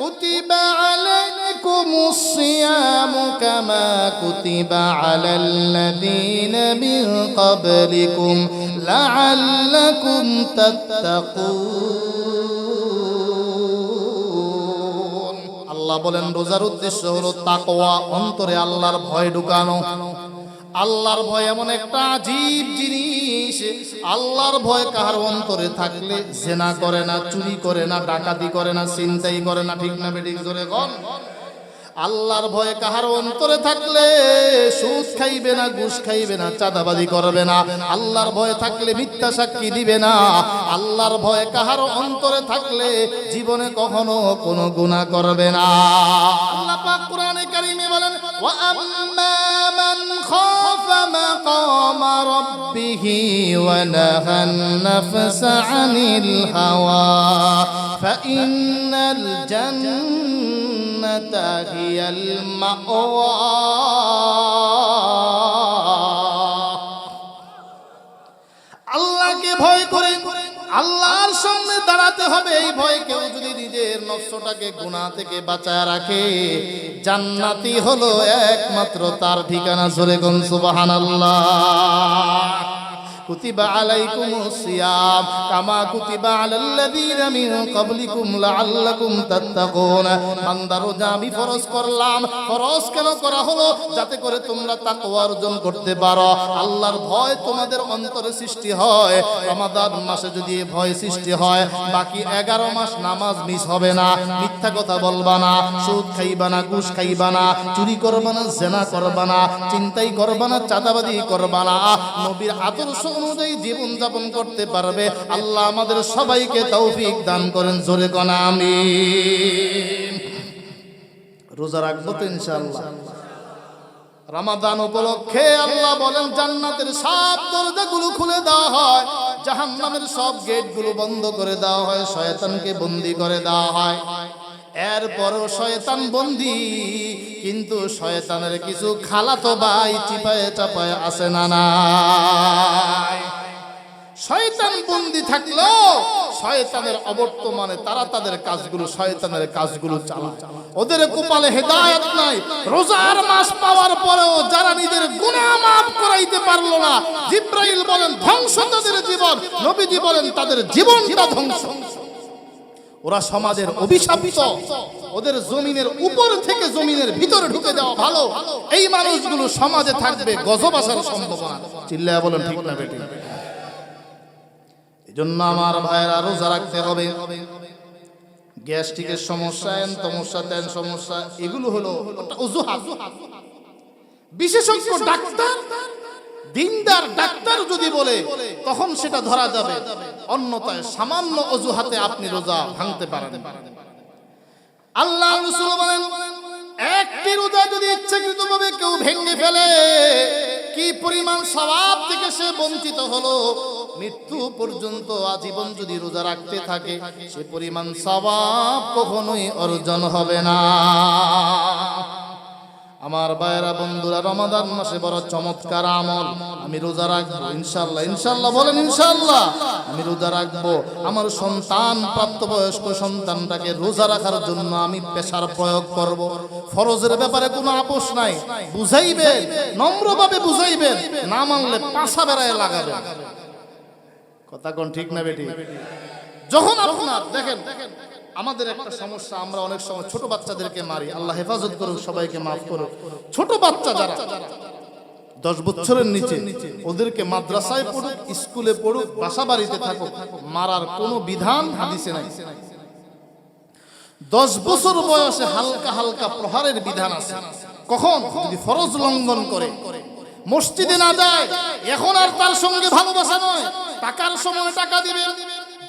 কুতিবা আলাইকুমুস সিয়ামু কামা কুতিবা আলাল্লাযীনা মিন ক্বাবলিকুম লাআল্লাকুম তাত্তাকুন আল্লাহ বলেন রোজার উদ্দেশ্য হলো তাকওয়া, অন্তরে আল্লাহর ভয় ঢুকানো। আল্লাহর ভয় এমন একটা আজীব জিনিস। আল্লাহর ভয় কাহার অন্তরে থাকলে জেনা করে না, চুরি করে না, ডাকাতি করে না চিন্তাই করে না, ঠিক না বেঠিক জোরে কন। আল্লাহর ভয় কাহার অন্তরে থাকলে সুদ খাইবে না, ঘুষ খাইবে না চাঁদাবাদি করবে না। আল্লাহর ভয় থাকলে মিথ্যা সাক্ষী দিবে না। আল্লাহর ভয় কাহার অন্তরে থাকলে জীবনে কখনো কোনো গুনাহ করবে না। আল্লাহ পাক কোরআনে কারিমে বলেন, ওয়া আম্মা مقام ربه ونهى النفس عن الهوى. فإن الجنة هي المأوى. আল্লাহর সামনে দাঁড়াতে হবে। এই ভয় কেউ যদি নিজের নষ্টটাকে গুণা থেকে বাঁচায় রাখে, জান্নাতি হলো একমাত্র তার ঠিকানা। জোরে সুবাহান সুবহানাল্লাহ। কুতিবা আলাইকুমুস সিয়াম কামা কুতিবা আলাল্লাযীনা মিন ক্বাবলিকুম করলাম, ফরজ কেন করা হলো? যাতে করে তোমরা তাকওয়া অর্জন করতে পারো। আল্লাহর ভয় তোমাদের অন্তরে সৃষ্টি হয়। রমাদান মাসে যদি ভয় সৃষ্টি হয়, বাকি এগারো মাস নামাজ মিস হবে না। মিথ্যা কথা বলবা না, সুদ খাইবা না, ঘুষ খাইবা না, চুরি করবা না, জেনা করবা না, চিন্তাই করবা না চাঁদাবাদি করবা না। নবীর আদর্শ অনুযায়ী জীবন যাপন করতে পারবে। আল্লাহ আমাদের সবাইকে তৌফিক দান করেন। জোরে কনা আমি রোজা রাখব তো ইনশাআল্লাহ। রামাদান উপলক্ষে আল্লাহ বলেন, জান্নাতের সব দরজাগুলো খুলে দেওয়া হয়। জাহান্নামের সব গেটগুলো বন্ধ করে দেওয়া হয়। শয়তানকে বন্দি করে দেওয়া হয়। এরপরও শয়তান বন্দি, কিন্তু শয়তানের কিছু খালাতো ভাই চিপায়ে চাপায়ে আসে না নাই শয়তান বন্দি থাকল, শয়তানের অবর্তমানে তারা তাদের কাজগুলো, শয়তানের কাজগুলো চালায়। ওদের কপালে হেদায়েত নাই। রোজার মাস পাওয়ার পরেও যারা নিজের গুনাহ মাফ করাইতে পারল না, জিব্রাইল বলেন, ধ্বংস তাদের জীবন। নবীজি বলেন, তাদের জীবনটা ধ্বংস। ওরা সমাজের অভিশাপিত। ওদের জমিনের উপর থেকে জমিনের ভিতরে ঢুকে যাওয়া ভালো। এই মানুষগুলো সমাজে থাকবে গজব আসার সম্ভাবনা। চিল্লায় বলেন, ঠিক না বেটি? এই জন্য আমার ভাইয়েরা রোজা রাখতে হবে। গ্যাস্ট্রিকের সমস্যা, এন সমস্যা, তেন সমস্যা, এগুলো হলো অজুহাত। বিশেষজ্ঞ, ডাক্তার দিনদার ডাক্তার যদি বলে, তখন সেটা ধরা যাবে। অন্যতায় সামান্য অজুহাতে আপনি রোজা ভাঙতে পারেন। আল্লাহ রসুল বলেন, একটি রোজা যদি ইচ্ছাকৃতভাবে কেউ ভেঙে ফেলে, কি পরিমাণ স্বভাব থেকে সে বঞ্চিত হলো? মৃত্যু পর্যন্ত আজীবন যদি রোজা রাখতে থাকে, সে পরিমাণ স্বভাব কখনোই অর্জন হবে না। আমার ভাইয়েরা, বন্ধুরা, রমাদান মাসে বড় চমৎকার আমল। আমি রোজা রাখব ইনশাল্লাহ ইনশাল্লাহ বলেন ইনশাল্লাহ আমি রোজা রাখব। আমার সন্তান, প্রাপ্তবয়স্ক সন্তানটাকে রোজা রাখার জন্য আমি পেশার প্রয়োগ করব। ফরজের ব্যাপারে কোনো আপোষ নাই। বুঝাইবেন, নম্রভাবে বুঝাইবেন, না মানলে পাশা বেড়ায় লাগাবে কথা কোন ঠিক না বেটি? যখন আপনার, দেখেন আমাদের একটা সমস্যা, আমরা অনেক সময় ছোট বাচ্চাদেরকে মারি। আল্লাহ হেফাজত করুক, সবাইকে মাফ করুক। ছোট বাচ্চা যারা, দশ বছরের নিচে ওদেরকে মাদ্রাসায় পড়ুক, স্কুলে পড়ুক বাসা বাড়িতে থাকুক, মারার কোনো বিধান হাদিসে নাই। দশ বছর বয়সে হালকা হালকা প্রহারের বিধান আছে। কখন? যদি ফরজ লঙ্ঘন করে, মসজিদে না যায়, এখন আর তার সঙ্গে ভালোবাসা নয়। টাকার সময় টাকা দিবেন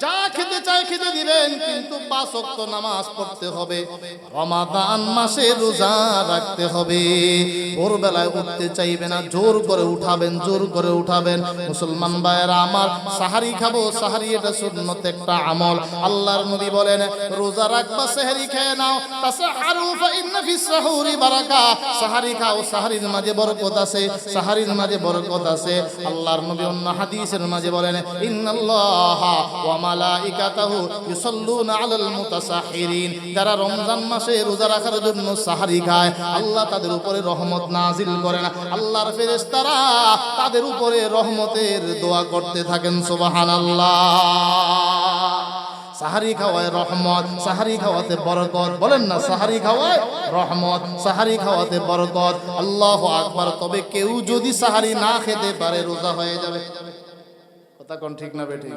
যা খেতে চায় খেতে দিবেন, কিন্তু পাঁচ ওয়াক্ত নামাজ পড়তে হবে। রমাদান মাসে রোজা রাখতে হবে। ভোরবেলায় উঠতে চাইবে না, জোর করে উঠাবেন, জোর করে উঠাবেন। মুসলমান ভাইয়েরা, আমার সাহারি খাব, সাহারি এটা সুন্নত একটা আমল। আল্লাহর নবী বলেন, রোজা রাখবা, সাহারি খেয়ে নাও। তাসাহারু বারাকা। সাহারি খাও, সাহারির মাঝে বরকত আছে, সাহারির মাঝে বরকত আছে। আল্লাহর নবী অন্য হাদিসের মাঝে বলেন, ইন্নাল্লাহা মালাইকাতাহু ইউসাল্লুনা আলাল মুতাসাহিরিন। যারা রমজান মাসে রোজা রাখার জন্য সাহারি খায়, আল্লাহ তাদের উপরে রহমত নাজিল করেন। আল্লাহর ফেরেশতারা তাদের উপরে রহমতের দোয়া করতে থাকেন, সুবহানাল্লাহ। সাহারি খাওয়ায় রহমত, সাহারি খাওয়াতে বরকত। বলেন না, সাহারি খাওয়ায় রহমত, সাহারি খাওয়াতে বরকত। আল্লাহ আকবার, তবে কেউ যদি সাহারি না খেতে পারে, রোজা হয়ে যাবে। কথা কোন ঠিক না বেঠিক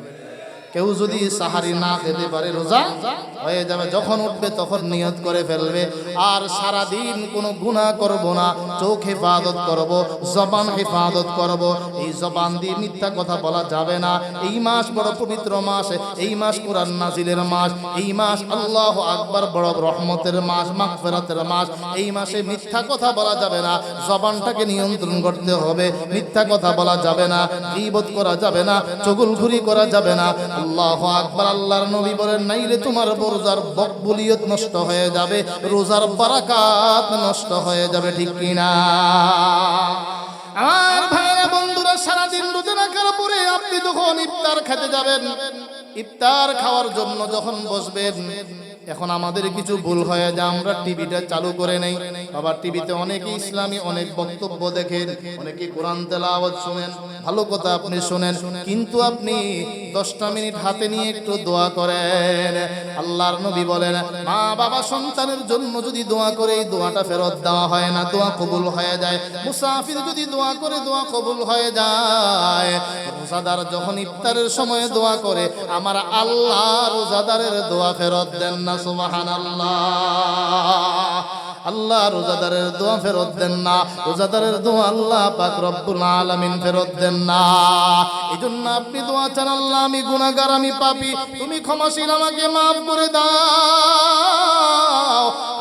কেউ যদি সাহারি না খেতে পারে, রোজা হয়ে যাবে। যখন উঠবে, তখন নিয়ত করে ফেলবে। আর সারা দিন কোনো গুনাহ করব না, চোখ হেফাজত করব, জবান হেফাজত করব। এই জবান দিয়ে মিথ্যা কথা বলা যাবে না। এই মাস বড় পবিত্র মাস, এই মাস কোরআন নাজিলের মাস, এই মাস আল্লাহ আকবার বড় রহমতের মাস, মাগফিরাতের মাস। এই মাসে মিথ্যা কথা বলা যাবে না। জবানটাকে নিয়ন্ত্রণ করতে হবে। মিথ্যা কথা বলা যাবে না। গীবত করা যাবে না। চগুলঘুরি করা যাবে না। আল্লাহ আকবার, আল্লাহর নবী বলেন, নাই রে তোমার রোজার বকবুলিয়ত নষ্ট হয়ে যাবে, রোজার বারাকাত নষ্ট হয়ে যাবে, ঠিক কিনা আমার ভাইরা বন্ধুরা, সারাদিন রোজা রাখার পরে আপনি যখন ইফতার খেতে যাবেন ইফতার খাওয়ার জন্য যখন বসবেন, এখন আমাদের কিছু ভুল হয়ে যায় আমরা টিভিটা চালু করে নেই। আবার টিভিতে অনেকে ইসলামী, অনেক বক্তব্য দেখেন, অনেকে কোরআন তেলাওয়াত শুনেন, ভালো কথা আপনি শুনেন, কিন্তু আপনি দশটা মিনিট হাতে নিয়ে একটু দোয়া করেন। আল্লাহর নবী বলেন, মা, বাবা, সন্তানের জন্য যদি দোয়া করে, এই দোয়াটা ফেরত দেওয়া হয় না, দোয়া কবুল হয়ে যায়। মুসাফির যদি দোয়া করে, দোয়া কবুল হয়ে যায়। রোজাদার যখন ইফতারের সময় দোয়া করে আমার আল্লাহ রোজাদারের দোয়া ফেরত দেন না সুমাহান আল্লাহ রোজাদারের দোয়া ফেরত দেন না, রোজাদারের দোয়া আল্লাহ পাক রব্বুল আলামিন ফেরত দেন না। এজন্য জন্য আপনি দোয়া চান, আল্লাহ, আমি গুনাহগার, আমি পাপী, তুমি ক্ষমাশীল আমাকে মাফ করে দাও।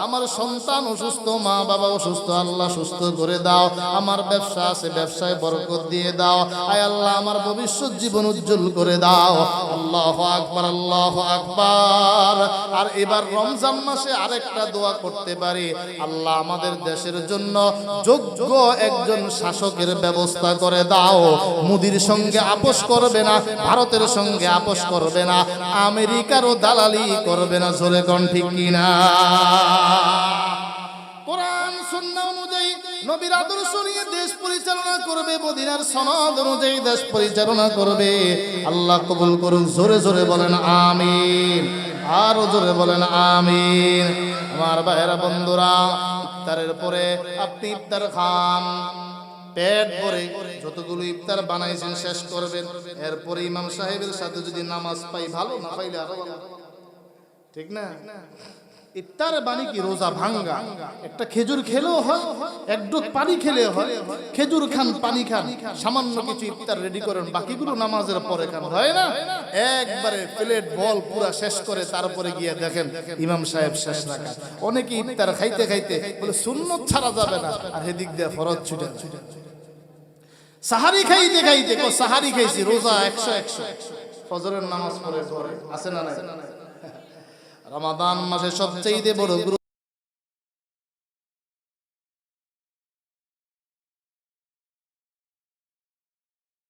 আমার সন্তান অসুস্থ, মা বাবা অসুস্থ, আল্লাহ সুস্থ করে দাও। আমার ব্যবসা আছে, ব্যবসায় বরকত দিয়ে দাও। আয় আল্লাহ, আমার ভবিষ্যৎ জীবন উজ্জ্বল করে দাও। আল্লাহ আকবার আল্লাহ আকবার। আর এবার রমজান মাসে আরেকটা দোয়া করতে পারি। আল্লাহ আমাদের দেশের জন্য যোগ্য একজন শাসকের ব্যবস্থা করে দাও। মুদির সঙ্গে আপোষ করবে না, ভারতের সঙ্গে আপোষ করবে না, আমেরিকারও দালালি করবে না, জোরে কন ঠিক কিনা? অনুযায়ী নবীর আদর্শ নিয়ে দেশ পরিচালনা করবে, মদিনার সনদ অনুযায়ী দেশ পরিচালনা করবে। আল্লাহ কবুল করুন, জোরে জোরে বলেন আমিন। আরও জোরে বলেন আমিন। আমার ভাইয়েরা বন্ধুরা, ইফতারের পরে আপনি ইফতার খান। পেট ভরে যতগুলো ইফতার বানাইছেন, শেষ করবেন। এরপরে ইমাম সাহেবের সাথে যদি নামাজ পাই, ভালো না পাইলে আরও ঠিক না? ইফতারে বাণী কি রোজা ভাঙ্গা? একটা খেজুর খেলেও হয়, এক ডোক পানি খেলে হয়। খেজুর খান, পানি খান, সামান্য কিছু ইফতার রেডি করেন, বাকিগুলো নামাজের পরে খান। হয় না? একবারে প্লেট বল পুরা শেষ করে তারপরে গিয়ে দেখেন ইমাম সাহেব শেষ রাখা অনেকে ইফতার খাইতে খাইতে বলে, সুন্নত ছাড়া যাবে না। আর হেদিক দিয়ে ফরজ ছুটে সাহারি খাইতে খাইতে সাহারি খাইছি, রোজা একশো একশো। ফজরের নামাজ পড়ে। আছে না নাই? রমাদান মাসে সবচেয়ে বড়